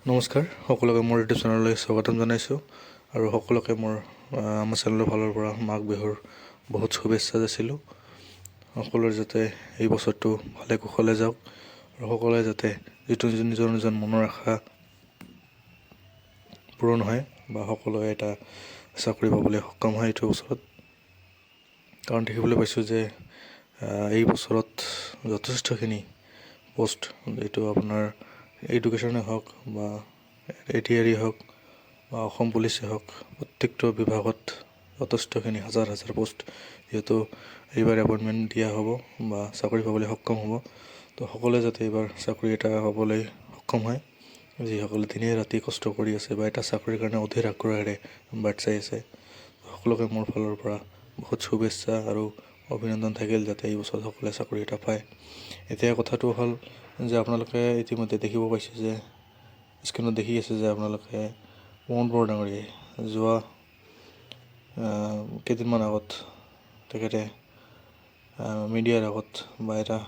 নমস্কাৰ সকলোকে মোৰ ইউটিউব চেনেললৈ স্বাগতম জনাইছোঁ আৰু সকলোকে মোৰ আমাৰ চেনেলৰ ফালৰ পৰা মাঘ বিহুৰ বহুত শুভেচ্ছা যাচিলোঁ। সকলোৰে যাতে এই বছৰটো ভালে কুশলে যাওক আৰু সকলোৱে যাতে যিটো নিজৰ নিজৰ মনৰ আশা পূৰণ হয় বা সকলোৱে এটা চাকৰি পাবলৈ সক্ষম হয় এইটো বছৰত। কাৰণ দেখিবলৈ পাইছোঁ যে এই বছৰত যথেষ্টখিনি পষ্ট এইটো আপোনাৰ এডুকেশ্যনে হওক বা এ ডি আৰ হওক বা অসম পুলিচে হওক প্ৰত্যেকটো বিভাগত যথেষ্টখিনি হাজাৰ হাজাৰ পষ্ট যিহেতু এইবাৰ এপইণ্টমেণ্ট দিয়া হ'ব বা চাকৰি পাবলৈ সক্ষম হ'ব। তো সকলোৱে যাতে এইবাৰ চাকৰি এটা হ'বলৈ সক্ষম হয়, যিসকলে দিনে ৰাতি কষ্ট কৰি আছে বা এটা চাকৰিৰ কাৰণে অধীৰ আগ্ৰহেৰে বাট চাই আছে, সকলোকে মোৰ ফালৰ পৰা বহুত শুভেচ্ছা আৰু অভিনন্দন থাকিল যাতে এই বছৰত সকলোৱে চাকৰি এটা পায়। এতিয়া কথাটো হ'ল যে আপোনালোকে ইতিমধ্যে দেখিব পাইছে যে, স্ক্ৰীণত দেখি আছে যে আপোনালোকে পৱন বৰডাঙৰীয়াই যোৱা কেইদিনমান আগত তেখেতে মিডিয়াৰ আগত বা এটা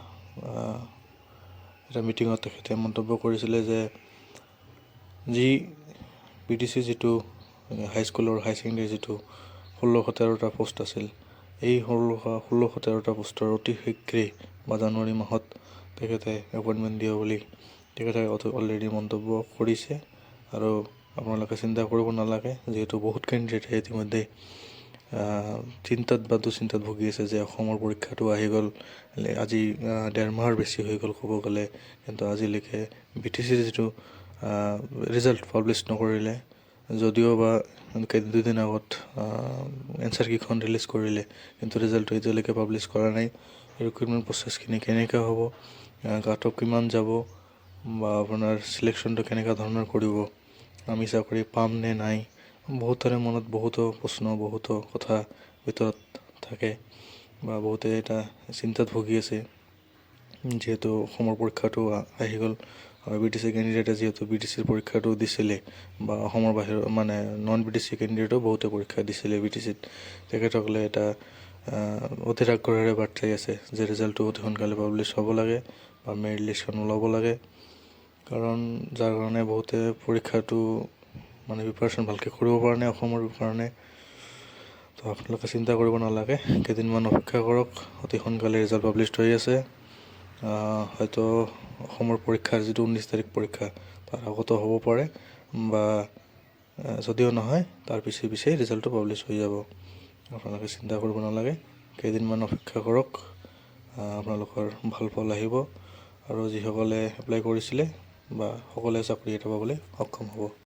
এটা মিটিঙত তেখেতে মন্তব্য কৰিছিলে যে যি বি টি চি যিটো হাইস্কুলৰ হাই ছেকেণ্ডেৰী যিটো ষোল্লশ তেৰটা পষ্ট আছিল, এই ষোল্লশ ষোল্লশ তেৰটা পষ্টৰ অতি শীঘ্ৰেই বা জানুৱাৰী মাহত তেখেতে এপইণ্টমেণ্ট দিব বুলি। তেখেতে অলৰেডি মন্তব্য কৰিছে আৰু আপোনালোকে চিন্তা কৰিব নালাগে যিহেতু বহুত কেণ্ডিডেটে ইতিমধ্যে। চিন্তাত বা দুচিন্তাত ভুগি আছে যে অসমৰ পৰীক্ষাটো আহি গ'ল। আজি আহ, ডেৰ মাহৰ বেছি হৈ গ'ল ক'ব গ'লে। কিন্তু আজিলৈকে বি টি চিৰ যিটো ৰিজাল্ট পাব্লিছ নকৰিলে যদিও বা দুদিন আগত এনচাৰ কেইখন ৰিলিজ কৰিলে কিন্তু ৰিজাল্টটো এতিয়ালৈকে পাব্লিছ কৰা নাই। ৰিক্ৰুইটমেণ্ট প্ৰচেছখিনি কেনেকৈ হ'ব? কাট অফ কিমান যাব? বা আপোনাৰ চিলেকশ্যনটো কেনেকুৱা ধৰণৰ কৰিব? আমি চাকৰি পাম নে নাই? বহুতৰে মনত বহুতো প্ৰশ্ন, বহুতো কথা ভিতৰত থাকে বা বহুতে এটা চিন্তাত ভুগি আছে। যিহেতু অসমৰ পৰীক্ষাটো আহি গ'ল। আৰু বি টি চি কেণ্ডিডেটে যিহেতু বি টি চিৰ পৰীক্ষাটো দিছিলে বা অসমৰ বাহিৰৰ মানে নন বি টি চি কেণ্ডিডেটেও বহুতে পৰীক্ষা দিছিলে বি টি চিত তেখেতসকলে এটা অধীৰ আগ্ৰহেৰে বাট চাই আছে যে ৰিজাল্টটো অতি সোনকালে পাব্লিছ হ'ব লাগে বা মেৰিট লিষ্টখন ওলাব লাগে। কাৰণ যাৰ কাৰণে বহুতে পৰীক্ষাটো মানে প্ৰিপাৰেশ্যন ভালকৈ কৰিব পৰা নাই, অসমৰ কাৰণে। তো আপোনালোকে চিন্তা কৰিব নালাগে, কেইদিনমান অপেক্ষা কৰক, অতি সোনকালে ৰিজাল্ট পাব্লিছ হৈ আছে। হয়তো অসমৰ পৰীক্ষাৰ যিটো ঊনৈছ তাৰিখ পৰীক্ষা, তাৰ আগতো হ'ব পাৰে, বা যদিও নহয়, তাৰ পিছে পিছে ৰিজাল্টটো পাব্লিছ হৈ যাব। আপোনালোকে চিন্তা কৰিব নালাগে। কেইদিনমান অপেক্ষা কৰক। আপোনালোকৰ ভালো ফল আহিব আৰু যিসকলে এপ্লাই কৰিছিলে বা সকলোৱে চাকৰি এটা পাবলৈ সক্ষম হ'ব।